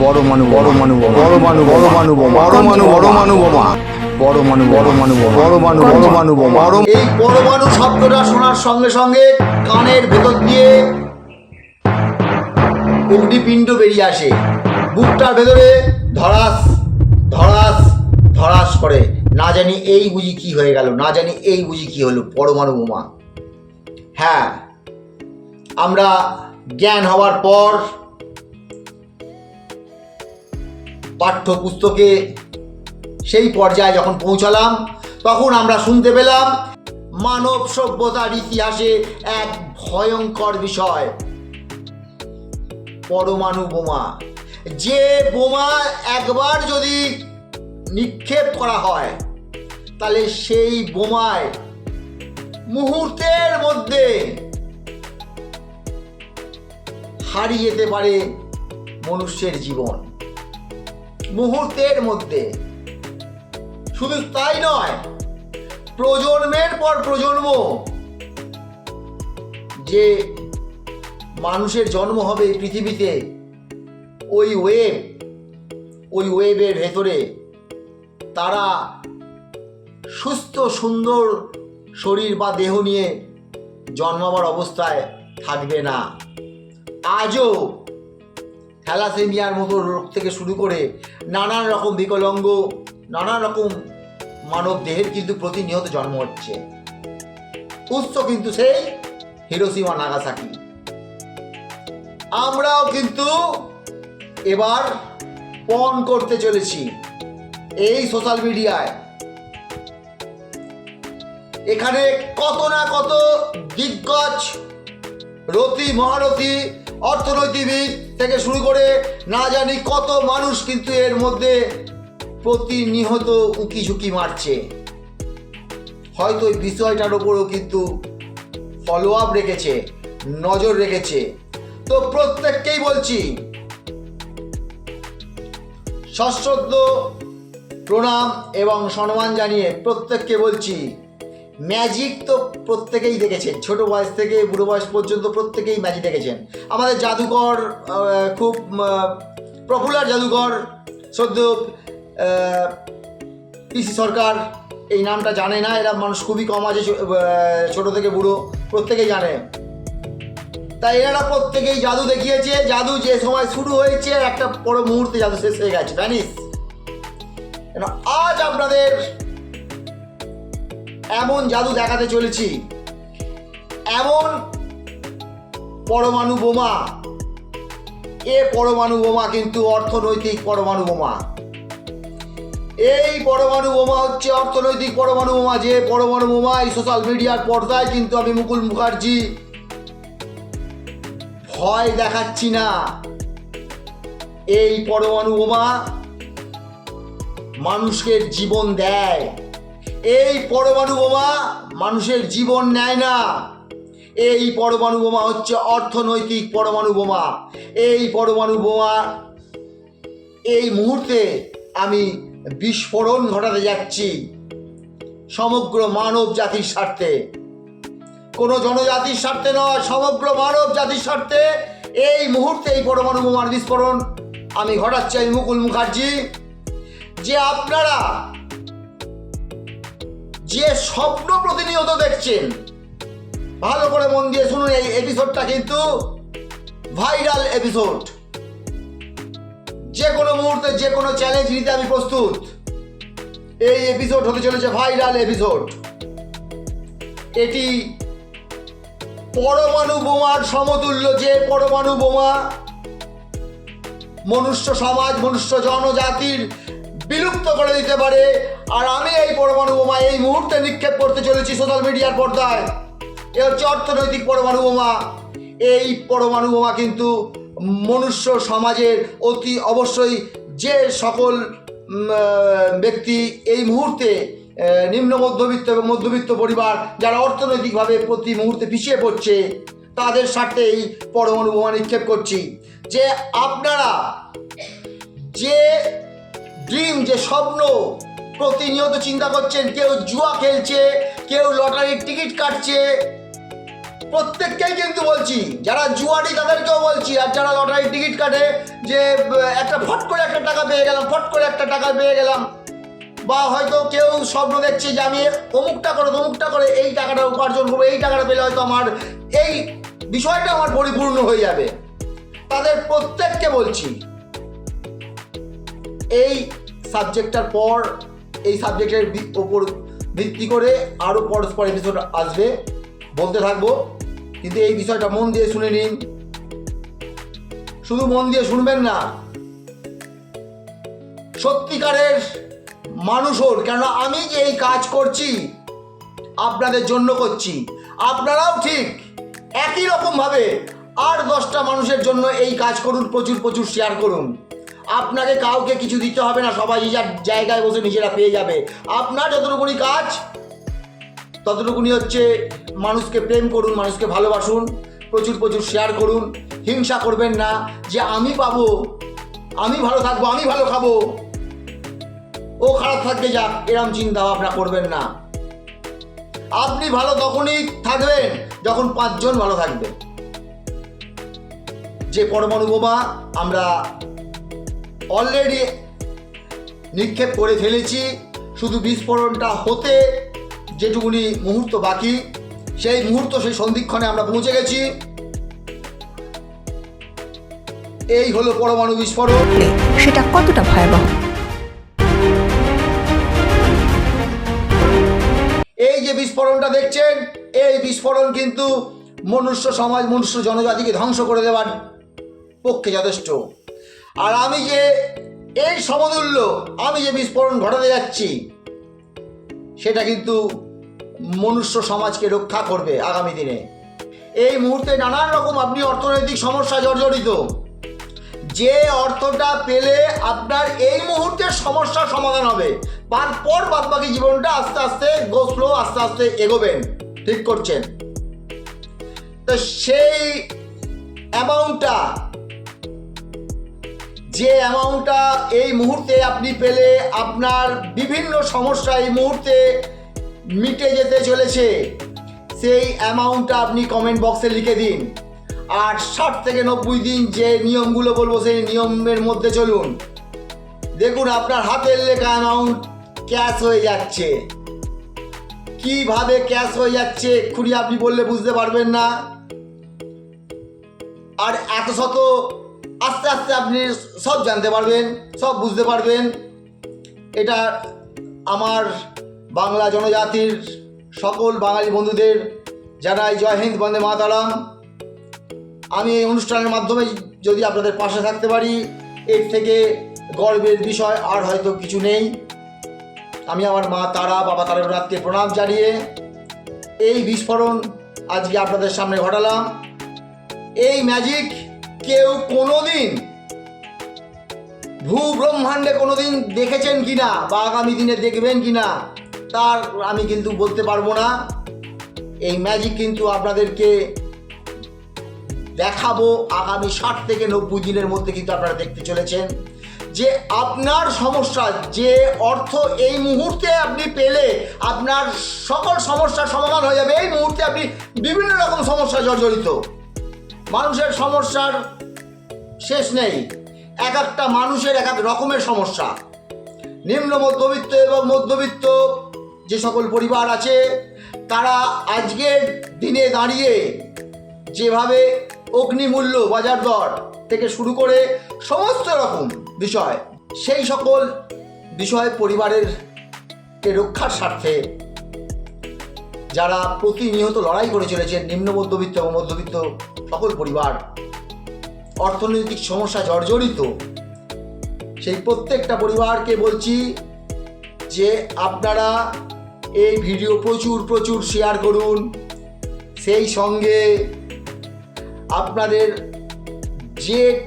পরমাণু পরমাণু পরমাণু পরমাণু বোমা পরমাণু পরমাণু বোমা পরমাণু পরমাণু পরমাণু পরমাণু বোমা এই পরমাণু শব্দটা শোনার সঙ্গে সঙ্গে কানের ভেতর দিয়ে অগ্নিপিণ্ড বেরিয়ে আসে বুকটার ভেতরে ধরাস ধরাস ধরাস করে না জানি এই বুঝি কি হয়ে গেল না জানি এই বুঝি কি হলো পরমাণু বোমা হ্যাঁ আমরা জ্ঞান হওয়ার পর পাঠ্যপুস্তকে সেই পর্যায়ে যখন পৌঁছালাম, তখন আমরা শুনতে পেলাম মানব সভ্যতার ইতিহাসে এক ভয়ঙ্কর বিষয়, পরমাণু বোমা। যে বোমা একবার যদি নিক্ষেপ করা হয়, তাহলে সেই বোমায় মুহূর্তের মধ্যে হারিয়ে যেতে পারে মনুষ্যের জীবন। মুহূর্তের মধ্যে। শুধু তাই নয়, প্রজন্মের পর প্রজন্ম, যে মানুষের জন্ম হবে পৃথিবীতে, ওই ওয়েব ওই ওয়েবের ভেতরে, তারা সুস্থ, সুন্দর শরীর বা দেহ নিয়ে জন্মাবার অবস্থায় থাকবে না। আজও থ্যালাসেমিয়ার মতো রোগ থেকে শুরু করে নানান রকম বিকলাঙ্গ, নানান রকম মানব দেহের কিন্তু প্রতিনিয়ত জন্ম হচ্ছে। উৎস কিন্তু সেই হিরোসীমা নাগাসাকি। আমরাও কিন্তু এবার পণ করতে চলেছি এই সোশ্যাল মিডিয়ায়। এখানে কত না কত দিগ্গজ রতি মহারথী অর্থনৈতিকবিদ থেকে শুরু করে না জানি কত মানুষ কিন্তু এর মধ্যে প্রতিনিহত উকি ঝুঁকি মারছে। হয়তো এই বিষয়টার ওপরও কিন্তু ফলো আপ রেখেছে, নজর রেখেছে। তো প্রত্যেককেই বলছি, সশ্রদ্ধ প্রণাম এবং সম্মান জানিয়ে প্রত্যেককে বলছি ম্যাজিক তো প্রত্যেকেই দেখেছেন। ছোট বয়স থেকে বুড়ো বয়স পর্যন্ত প্রত্যেকেই ম্যাজিক দেখেছেন। আমাদের জাদুকর খুব পপুলার জাদুকর সদ্য পিসি সরকার, এই নামটা জানে না, এরা মানুষ খুবই কম আছে ছোট থেকে বুড়ো, প্রত্যেকেই জানে। তাই এরা প্রত্যেকেই জাদু দেখিয়েছে, জাদু যে সময় শুরু হয়েছে, একটা বড় মুহূর্তে জাদু শেষ হয়ে গেছে, ভ্যানিস। আজ আপনাদের এমন জাদু দেখাতে চলেছি। এমন পরমাণু বোমা। এ পরমাণু বোমা কিন্তু অর্থনৈতিক পরমাণু বোমা। এই পরমাণু বোমা হচ্ছে অর্থনৈতিক পরমাণু বোমা। যে পরমাণু বোমা এই সোশ্যাল মিডিয়ার পর্দায় কিন্তু আমি মুকুল মুখার্জি। ভয় দেখাচ্ছি না। এই পরমাণু বোমা মানুষকে জীবন দেয়। এই পরমাণু বোমা মানুষের জীবন নেয় না। এই পরমাণু বোমা হচ্ছে অর্থনৈতিক পরমাণু বোমা। এই পরমাণু বোমা, এই মুহূর্তে আমি বিস্ফোরণ ঘটাতে যাচ্ছি সমগ্র মানব জাতির স্বার্থে। কোনো জনজাতির স্বার্থে নয়, সমগ্র মানব জাতির স্বার্থে এই মুহূর্তে এই পরমাণু বোমার বিস্ফোরণ আমি ঘটাচ্ছি আমি মুকুল মুখার্জি। যে আপনারা যে স্বপ্ন প্রতিনিয়ত দেখছেন, ভালো করে মন দিয়ে শুনুন এই এপিসোডটা কিন্তু ভাইরাল এপিসোড যে কোনো মুহূর্তে যে কোনো চ্যালেঞ্জ নিতে আমি প্রস্তুত। এই এপিসোড হতে চলেছে ভাইরাল এপিসোড এটি পরমাণু বোমার সমতুল্য, যে পরমাণু বোমা মনুষ্য সমাজ, মনুষ্য জনজাতির বিলুপ্ত করে দিতে পারে। আর আমি এই পরমাণু বোমা এই মুহূর্তে নিক্ষেপ করতে চলেছি সোশ্যাল মিডিয়ার পর্দায়। এ হচ্ছে অর্থনৈতিক পরমাণু বোমা। এই পরমাণু বোমা কিন্তু মনুষ্য সমাজের অতি অবশ্যই যে সকল ব্যক্তি এই মুহূর্তে নিম্ন মধ্যবিত্ত এবং মধ্যবিত্ত পরিবার যারা অর্থনৈতিকভাবে প্রতি মুহূর্তে পিছিয়ে পড়ছে, তাদের স্বার্থে এই পরমাণু বোমা নিক্ষেপ করছি। যে আপনারা, যে ড্রিম যে স্বপ্ন। প্রতিনিয়ত চিন্তা করছেন, কেউ জুয়া খেলছে, কেউ লটারির টিকিট কাটছে। প্রত্যেককেই কিন্তু বলছি, যারা জুয়ারি তাদেরকেও বলছি, আর যারা লটারি টিকিট কাটে, যে একটা ফট করে একটা টাকা পেয়ে গেলাম, ফট করে একটা টাকা পেয়ে গেলাম। বা হয়তো কেউ স্বপ্ন দেখছে যে, আমি অমুকটা করে তমুকটা করে এই টাকাটা উপার্জন করব, এই টাকাটা পেলে হয়তো আমার এই বিষয়টা আমার পরিপূর্ণ হয়ে যাবে। তাদের প্রত্যেককে বলছি এই সাবজেক্টটার পর, এই সাবজেক্টের ওপর ভিত্তি করে আরও পরস্পর এপিসোড আসবে। বলতে থাকব, কিন্তু এই বিষয়টা মন দিয়ে শুনে নিন। শুধু মন দিয়ে শুনবেন না, সত্যিকারের মানুষ হন, কেননা আমি যে এই কাজ করছি, আপনাদের জন্য করছি। আপনারাও ঠিক একই রকমভাবে আর দশটা মানুষের জন্য এই কাজ করুন, প্রচুর প্রচুর শেয়ার করুন। আপনাকে কাউকে কিছু দিতে হবে না, সবাই যার জায়গায় বসে নিজেরা পেয়ে যাবে। আপনার যতটুকুনি কাজ, ততটুকুনি হচ্ছে মানুষকে প্রেম করুন, মানুষকে ভালোবাসুন, প্রচুর প্রচুর শেয়ার করুন। হিংসা করবেন না যে আমি পাবো, আমি ভালো থাকব, আমি ভালো খাব। ও খারাপ থাকতে যাক, এরম চিন্তা ভাবনা করবেন না। আপনি ভালো তখনই থাকবেন যখন পাঁচজন ভালো থাকবে যে পরমাণু বোমা, আমরা অলরেডি নিক্ষেপ করে ফেলেছি। শুধু বিস্ফোরণটা হতে যেটুকুনি মুহূর্ত বাকি সেই মুহূর্ত সেই সন্ধিক্ষণে আমরা পৌঁছে গেছি। এই হলো পরমাণু বিস্ফোরণ। সেটা কতটা ভয়াবহ? এই যে বিস্ফোরণটা দেখছেন এই বিস্ফোরণ কিন্তু মনুষ্য সমাজ মনুষ্য জনজাতিকে ধ্বংস করে দেওয়ার পক্ষে যথেষ্ট। আর আমি যে এই সমতুল্য, আমি যে বিস্ফোরণ ঘটাতে যাচ্ছি, সেটা কিন্তু মনুষ্য সমাজকে রক্ষা করবে আগামী দিনে। এই মুহূর্তে নানান রকম আপনি অর্থনৈতিক সমস্যা জর্জরিত। যে অর্থটা পেলে আপনার এই মুহূর্তের সমস্যার সমাধান হবে। তারপর বাদ বাকি জীবনটা আস্তে আস্তে গো স্লো আস্তে আস্তে এগোবেন। ঠিক করছেন। তো সেই অ্যামাউন্টটা যে অ্যামাউন্টটা এই মুহূর্তে আপনি পেলে আপনার বিভিন্ন সমস্যা এই মুহূর্তে মিটে যেতে চলেছে। সেই অ্যামাউন্টটা আপনি কমেন্ট বক্সে লিখে দিন। আর ষাট থেকে নব্বই দিন যে নিয়মগুলো বলব সেই নিয়মের মধ্যে চলুন। দেখুন, আপনার হাতের লেখা অ্যামাউন্ট ক্যাশ হয়ে যাচ্ছে। কীভাবে ক্যাশ হয়ে যাচ্ছে এক্ষুনি আপনি বললে বুঝতে পারবেন না। আর এত শত আস্তে আস্তে আপনি সব জানতে পারবেন, সব বুঝতে পারবেন। এটা আমার বাংলা জনজাতির সকল বাঙালি বন্ধুদের জানাই জয় হিন্দ, বন্দে মাতারাম। আমি এই অনুষ্ঠানের মাধ্যমে যদি আপনাদের পাশে থাকতে পারি, এর থেকে গর্বের বিষয় আর হয়তো কিছু নেই। আমি আমার মা তারা, বাবা তারানাথকে প্রণাম জানিয়ে এই বিস্ফোরণ আজকে আপনাদের সামনে ঘটালাম। এই ম্যাজিক কেউ কোনোদিন ভূ ব্রহ্মাণ্ডে কোনোদিন দেখেছেন কি না বা আগামী দিনে দেখবেন কি না তার আমি কিন্তু বলতে পারব না। এই ম্যাজিক কিন্তু আপনাদেরকে দেখাবো আগামী ষাট থেকে নব্বই দিনের মধ্যে কিন্তু আপনারা দেখতে চলেছেন। যে আপনার সমস্যা, যে অর্থ এই মুহূর্তে আপনি পেলে আপনার সকল সমস্যার সমাধান হয়ে যাবে। এই মুহূর্তে আপনি বিভিন্ন রকম সমস্যা জর্জরিত। মানুষের সমস্যার শেষ নেই। এক একটা মানুষের এক এক রকমের সমস্যা। নিম্ন মধ্যবিত্ত এবং মধ্যবিত্ত যে সকল পরিবার আছে, তারা আজকের দিনে দাঁড়িয়ে যেভাবে অগ্নিমূল্য বাজার দর থেকে শুরু করে সমস্ত রকম বিষয়, সেই সকল বিষয় পরিবারের রক্ষার স্বার্থে যারা প্রতিনিয়ত লড়াই করে চলেছেন নিম্ন মধ্যবিত্ত এবং মধ্যবিত্ত সকল পরিবার। অর্থনৈতিক সমস্যা জর্জরিত। সেই প্রত্যেকটা পরিবারকে বলছি যে আপনারা এই ভিডিও প্রচুর প্রচুর শেয়ার করুন। সেই সঙ্গে আপনাদের যে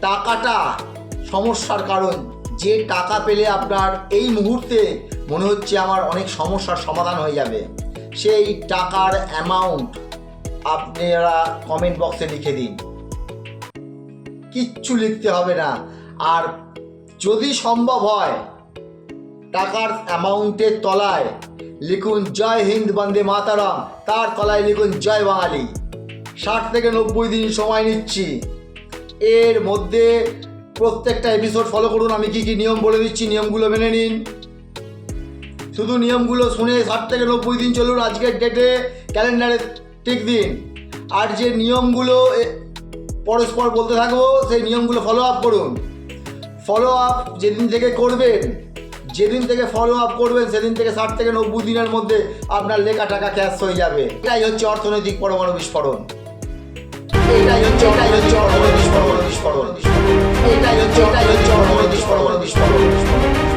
টাকাটা সমস্যার কারণ, যে টাকা পেলে আপনার এই মুহূর্তে মনে হচ্ছে আমার অনেক সমস্যার সমাধান হয়ে যাবে। সেই টাকার অ্যামাউন্ট আপনারা কমেন্ট বক্সে লিখে দিন। কিচ্ছু লিখতে হবে না। আর যদি সম্ভব হয়, টাকার অ্যামাউন্টের তলায় লিখুন, জয় হিন্দ, বন্দে মাতারাম। তার তলায় লিখুন, জয় বাঙালি। ষাট থেকে নব্বই দিন সময় নিচ্ছি। এর মধ্যে প্রত্যেকটা এপিসোড ফলো করুন। আমি কি কি নিয়ম বলে দিচ্ছি, নিয়মগুলো মেনে নিন। শুধু নিয়মগুলো শুনে ষাট থেকে নব্বই দিন চলুন আজকের ডেটে ক্যালেন্ডারে ঠিক দিন। আর যে নিয়মগুলো পরস্পর বলতে থাকব, সেই নিয়মগুলো ফলো আপ করুন। ফলো আপ যেদিন থেকে করবেন, যেদিন থেকে ফলো আপ করবেন, সেদিন থেকে ষাট থেকে নব্বই দিনের মধ্যে আপনার লেখা টাকা ক্যাশ হয়ে যাবে। এটাই হচ্ছে অর্থনৈতিক পরমাণু বিস্ফোরণ। এটাই হচ্ছে এটাই হচ্ছে অর্থনৈতিক বিস্ফোরণ। বিস্ফোরণ এটাই হচ্ছে এটাই হচ্ছে অর্থনৈতিক পরমাণু বিস্ফোরণ বিস্ফোরণ।